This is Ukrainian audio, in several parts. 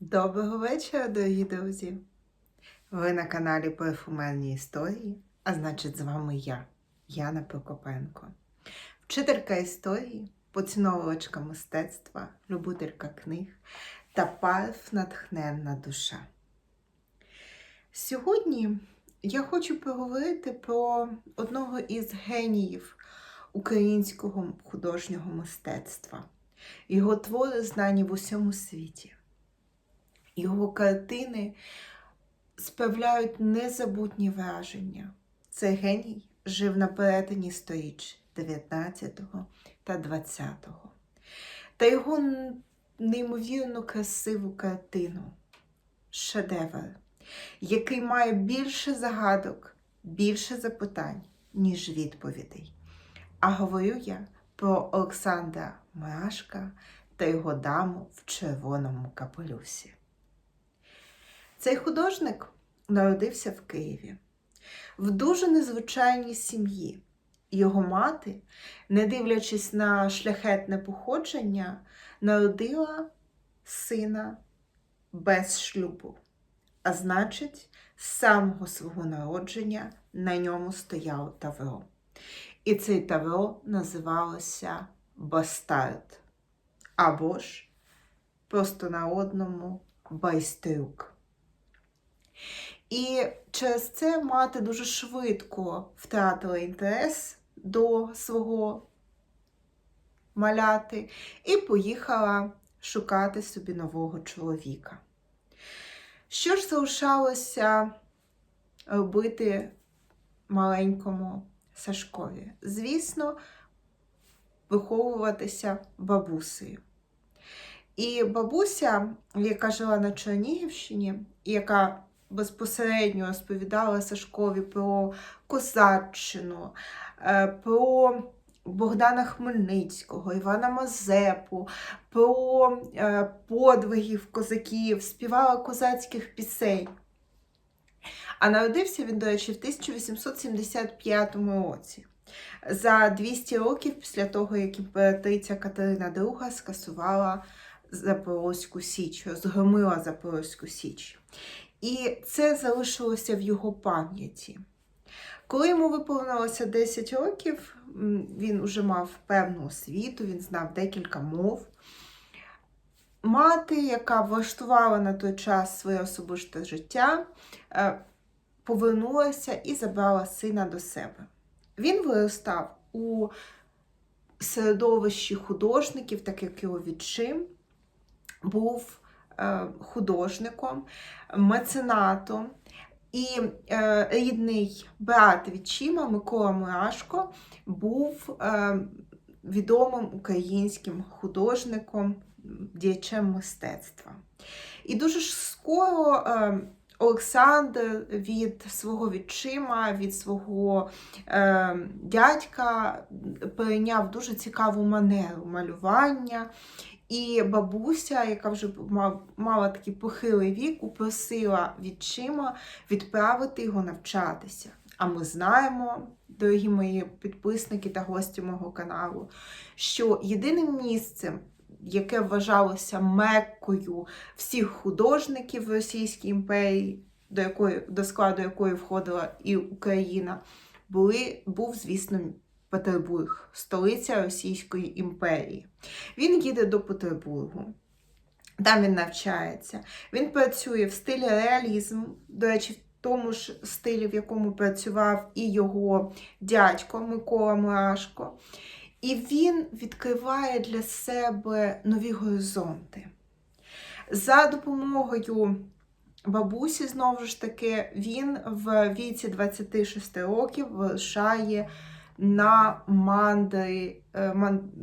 Доброго вечора, дорогі друзі! Ви на каналі Парфумерні історії, а значить, з вами я, Яна Прокопенко, вчителька історії, поціновувачка мистецтва, любителька книг та парф натхненна душа. Сьогодні я хочу поговорити про одного із геніїв українського художнього мистецтва. Його твори знані в усьому світі. Його картини справляють незабутні враження. Цей геній жив на перетині сторіч 19-го та 20-го. Та його неймовірно красиву картину шедевр, який має більше загадок, більше запитань, ніж відповідей. А говорю я про Олександра Мрашка та його даму в червоному капелюсі. Цей художник народився в Києві в дуже незвичайній сім'ї. Його мати, не дивлячись на шляхетне походження, народила сина без шлюбу. А значить, з самого свого народження на ньому стояло тавро. І цей тавро називалося Бастард або ж просто народному байстрюк. І через це мати дуже швидко втратила інтерес до свого маляти і поїхала шукати собі нового чоловіка. Що ж залишалося робити маленькому Сашкові? Звісно, виховуватися бабусею. І бабуся, яка жила на Чернігівщині, яка безпосередньо розповідала Сашкові про Козаччину, е, про Богдана Хмельницького, Івана Мазепу, про е, подвигів козаків, співала козацьких пісень. А народився він, до речі, в 1875 році. За 200 років після того, як імператриця Катерина II скасувала Запорозьку Січ, розгромила Запорозьку Січ. І це залишилося в його пам'яті. Коли йому виповнилося 10 років, він вже мав певну освіту, він знав декілька мов. Мати, яка влаштувала на той час своє особисте життя, е, повернулася і забрала сина до себе. Він виростав у середовищі художників, так як його відчим, був художником, меценатом. І е, рідний брат відчима Микола Мурашко був е, відомим українським художником, діячем мистецтва. І дуже скоро е, Олександр від свого відчима, від свого е, дядька перейняв дуже цікаву манеру малювання. І бабуся, яка вже ма- мала такий похилий вік, упросила відчима відправити його навчатися. А ми знаємо, дорогі мої підписники та гості мого каналу, що єдиним місцем, яке вважалося меккою всіх художників в Російській імперії, до, якої, до складу якої входила і Україна, були, був, звісно, Петербург, столиця Російської імперії. Він їде до Петербургу. Там він навчається. Він працює в стилі реалізм, до речі, в тому ж стилі, в якому працював і його дядько Микола Мурашко. І він відкриває для себе нові горизонти. За допомогою бабусі, знову ж таки, він в віці 26 років вирушає на мандри, е,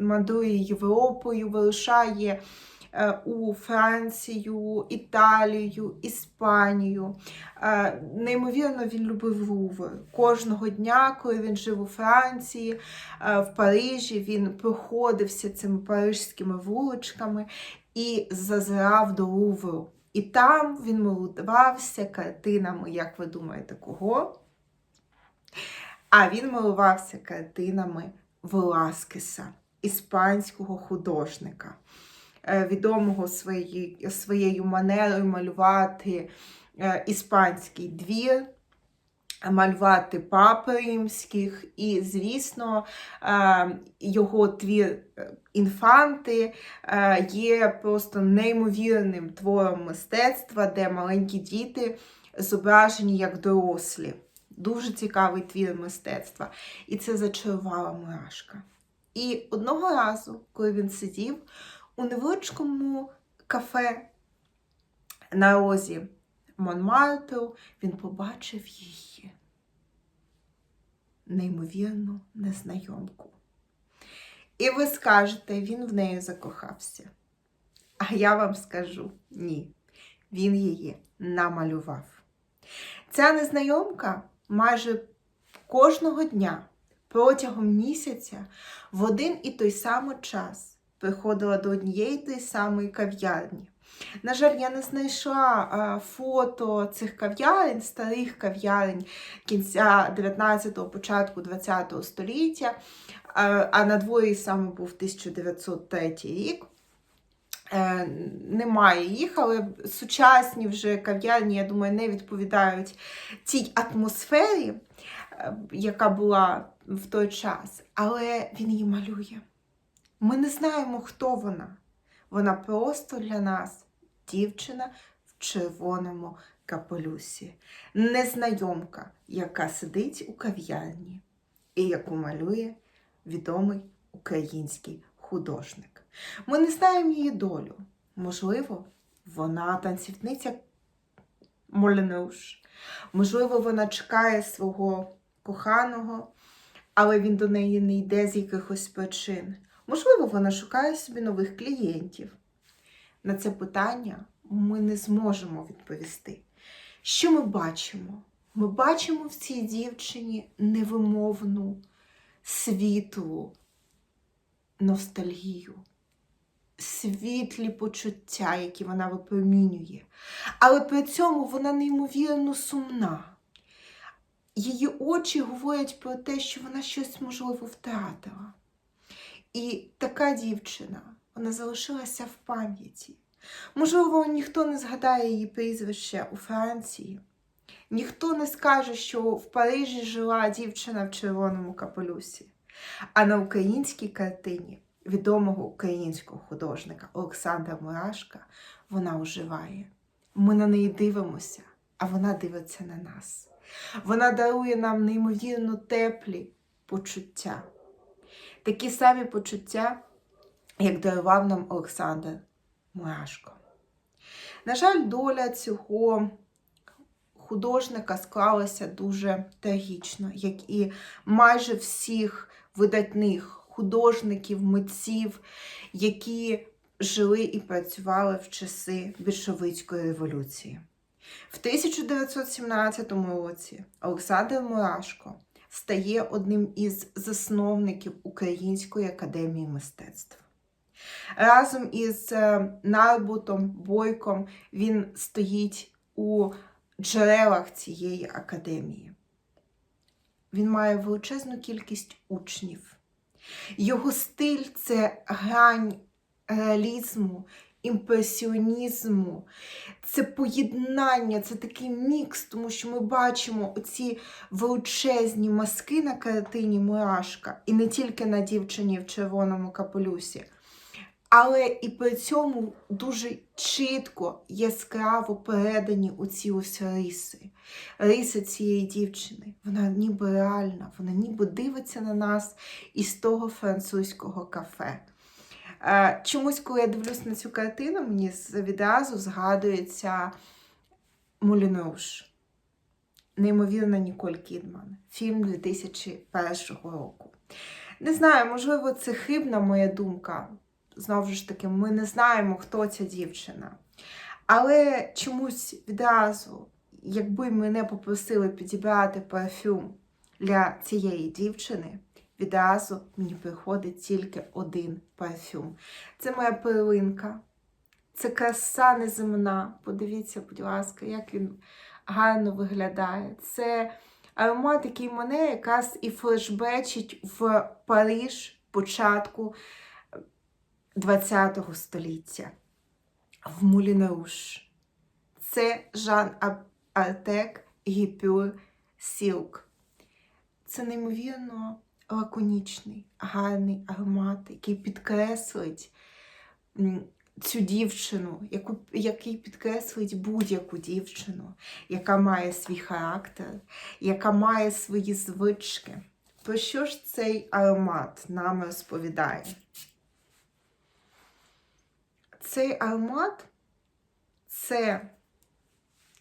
мандрує Європою, вирушає е, у Францію, Італію, Іспанію. Е, Неймовірно, він любив Лувр. Кожного дня, коли він жив у Франції, в Парижі, він проходився цими парижськими вуличками і зазирав до Лувру. І там він милувався картинами, як ви думаєте, кого? А він милувався картинами Веласкеса, іспанського художника. е, відомого своєю, своєю манерою малювати е, іспанський двір, малювати пап римських, і, звісно, е, його твір інфанти є просто неймовірним твором мистецтва, де маленькі діти зображені як дорослі. Дуже цікавий твір мистецтва. І це зачарувала мурашка. І одного разу, коли він сидів у невеличкому кафе на розі Монмартру, він побачив її неймовірну незнайомку. І ви скажете, він в неї закохався. А я вам скажу ні, він її намалював. Ця незнайомка майже кожного дня протягом місяця в один і той самий час приходила до однієї тої самої кав'ярні. На жаль, я не знайшла фото цих кав'ярень, старих кав'ярень кінця 19-го, початку 20-го століття, а на дворі саме був 1903 рік. Е, Немає їх, але сучасні вже кав'ярні, я думаю, не відповідають тій атмосфері, е, яка була в той час. Але він її малює. Ми не знаємо, хто вона. Вона просто для нас дівчина в червоному капелюсі, незнайомка, яка сидить у кав'ярні і яку малює відомий український художник. Ми не знаємо її долю. Можливо, вона танцівниця Моленуш. Можливо, вона чекає свого коханого, але він до неї не йде з якихось причин. Можливо, вона шукає собі нових клієнтів. На це питання ми не зможемо відповісти. Що ми бачимо? Ми бачимо в цій дівчині невимовну, світлу ностальгію, світлі почуття, які вона випромінює. Але при цьому вона неймовірно сумна. Її очі говорять про те, що вона щось можливо втратила. І така дівчина, вона залишилася в пам'яті. Можливо, ніхто не згадає її прізвище у Франції. Ніхто не скаже, що в Парижі жила дівчина в червоному капелюсі. А на українській картині відомого українського художника Олександра Мурашка вона оживає. Ми на неї дивимося, а вона дивиться на нас. Вона дарує нам неймовірно теплі почуття. Такі самі почуття, як дарував нам Олександр Мурашко. На жаль, доля цього художника склалася дуже трагічно, як і майже всіх видатних художників, митців, які жили і працювали в часи більшовицької революції. В 1917 році Олександр Мурашко стає одним із засновників Української академії мистецтв. Разом із е, Нарбутом Бойком він стоїть у джерелах цієї академії. Він має величезну кількість учнів. Його стиль це грань реалізму, імпресіонізму, це поєднання, це такий мікс, тому що ми бачимо оці величезні маски на картині Мурашка, і не тільки на дівчині в червоному капелюсі. Але і при цьому дуже чітко, яскраво передані оці ось риси. Риси цієї дівчини. Вона ніби реальна, вона ніби дивиться на нас із того французького кафе. Е, Чомусь, коли я дивлюсь на цю картину, мені відразу згадується Мулінруш. Неймовірна Ніколь Кідман. Фільм 2001 року. Не знаю, можливо, це хибна моя думка. Знову ж таки, ми не знаємо, хто ця дівчина. Але чомусь відразу, якби мене попросили підібрати парфюм для цієї дівчини, відразу мені приходить тільки один парфюм. Це моя перлинка. Це краса неземна. Подивіться, будь ласка, як він гарно виглядає. Це аромат, який мене якраз і флешбечить в Париж початку ХХ століття в Мулінеруш. Це Жан Артек Гіпюр Сілк. Це неймовірно лаконічний, гарний аромат, який підкреслить цю дівчину, яку, який підкреслить будь-яку дівчину, яка має свій характер, яка має свої звички. Про що ж цей аромат нам розповідає? Цей аромат це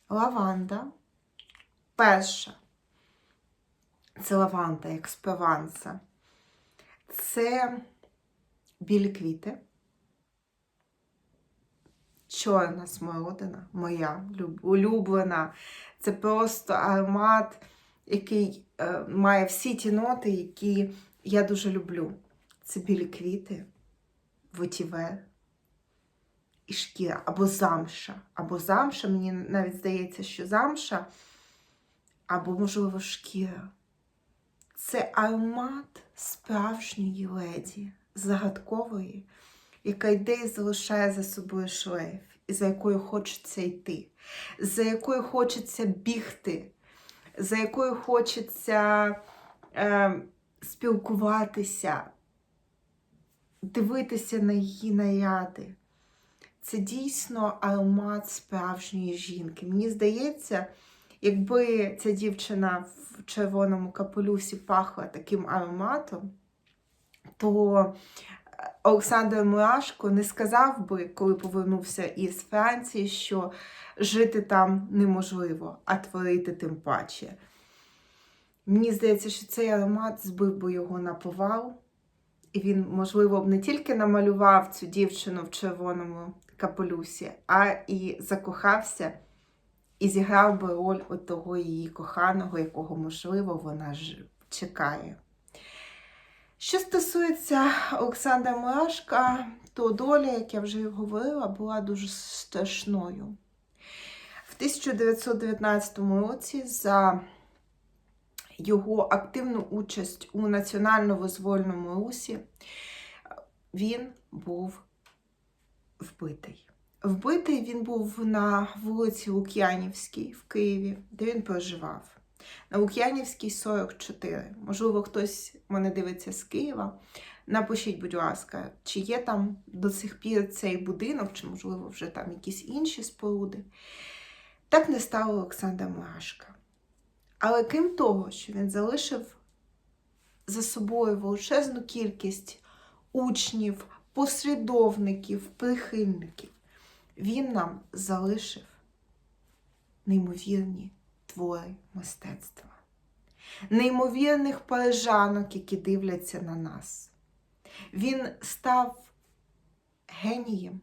лаванда. Перша це лаванда як з Прованса. Це білі квіти. Чорна смородина, моя улюблена. Це просто аромат, який е, має всі ті ноти, які я дуже люблю. Це білі квіти, витівер і шкіра, або замша. Або замша, мені навіть здається, що замша, або, можливо, шкіра. Це аромат справжньої леді, загадкової, яка йде і залишає за собою шлейф, і за якою хочеться йти, за якою хочеться бігти, за якою хочеться е, спілкуватися, дивитися на її наряди. Це дійсно аромат справжньої жінки. Мені здається, якби ця дівчина в червоному капелюсі пахла таким ароматом, то Олександр Мурашко не сказав би, коли повернувся із Франції, що жити там неможливо, а творити тим паче. Мені здається, що цей аромат збив би його на повал, і він, можливо, б не тільки намалював цю дівчину в червоному капелюсі, а і закохався і зіграв би роль того її коханого, якого, можливо, вона ж чекає. Що стосується Олександра Мурашка, то доля, як я вже говорила, була дуже страшною. В 1919 році за його активну участь у національно-визвольному русі він був вбитий. Вбитий він був на вулиці Лук'янівській в Києві, де він проживав. На Лук'янівській 44. Можливо, хтось мене дивиться з Києва. Напишіть, будь ласка, чи є там до сих пір цей будинок, чи, можливо, вже там якісь інші споруди. Так не стало Олександра Мурашка. Але крім того, що він залишив за собою величезну кількість учнів, послідовників, прихильників, він нам залишив неймовірні твори мистецтва, неймовірних парижанок, які дивляться на нас. Він став генієм,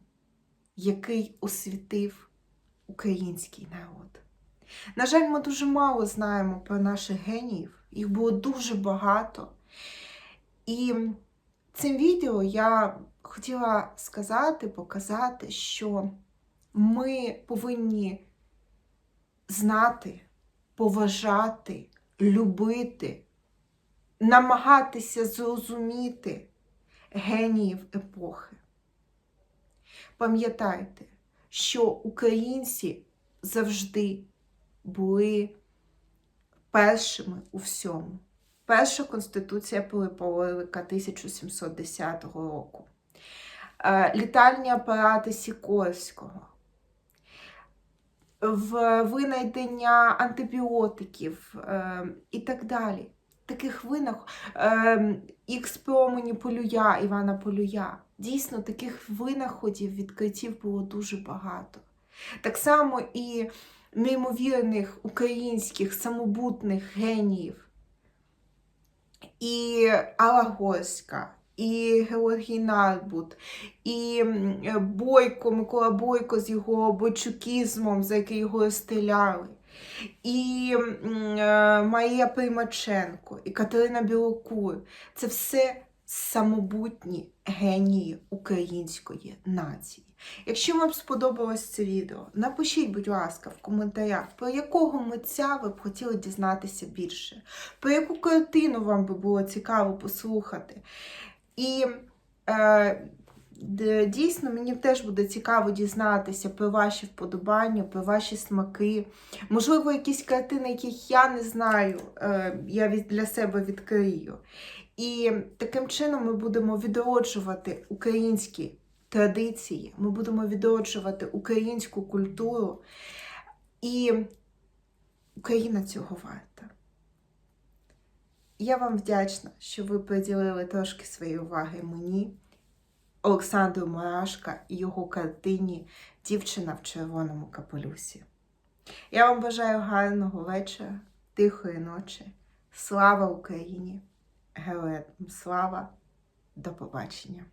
який освітив український народ. На жаль, ми дуже мало знаємо про наших геніїв, їх було дуже багато. І цим відео я хотіла сказати, показати, що ми повинні знати, поважати, любити, намагатися зрозуміти геніїв епохи. Пам'ятайте, що українці завжди були першими у всьому. Перша конституція Пилипа 1710 року, Е, літальні апарати Сікорського, винайдення антибіотиків е, і так далі. Таких винах е, ікс промені Полюя, Івана Полюя. Дійсно, таких винаходів, відкриттів було дуже багато. Так само і неймовірних українських самобутних геніїв. І Алла Горська, і Георгій Нарбут, і Бойко, Микола Бойко з його бойчукізмом, за який його розстріляли, і е, Марія Примаченко, і Катерина Білокур. Це все самобутні генії української нації. Якщо вам сподобалось це відео, напишіть, будь ласка, в коментарях, про якого митця ви б хотіли дізнатися більше, про яку картину вам би було цікаво послухати. І е, Дійсно, мені теж буде цікаво дізнатися про ваші вподобання, про ваші смаки. Можливо, якісь картини, яких я не знаю, е, я для себе відкрию. І таким чином ми будемо відроджувати українські традиції, ми будемо відроджувати українську культуру. І Україна цього варта. Я вам вдячна, що ви приділили трошки своєї уваги мені, Олександру Мурашка і його картині Дівчина в червоному капелюсі. Я вам бажаю гарного вечора, тихої ночі. Слава Україні! Героям слава! До побачення!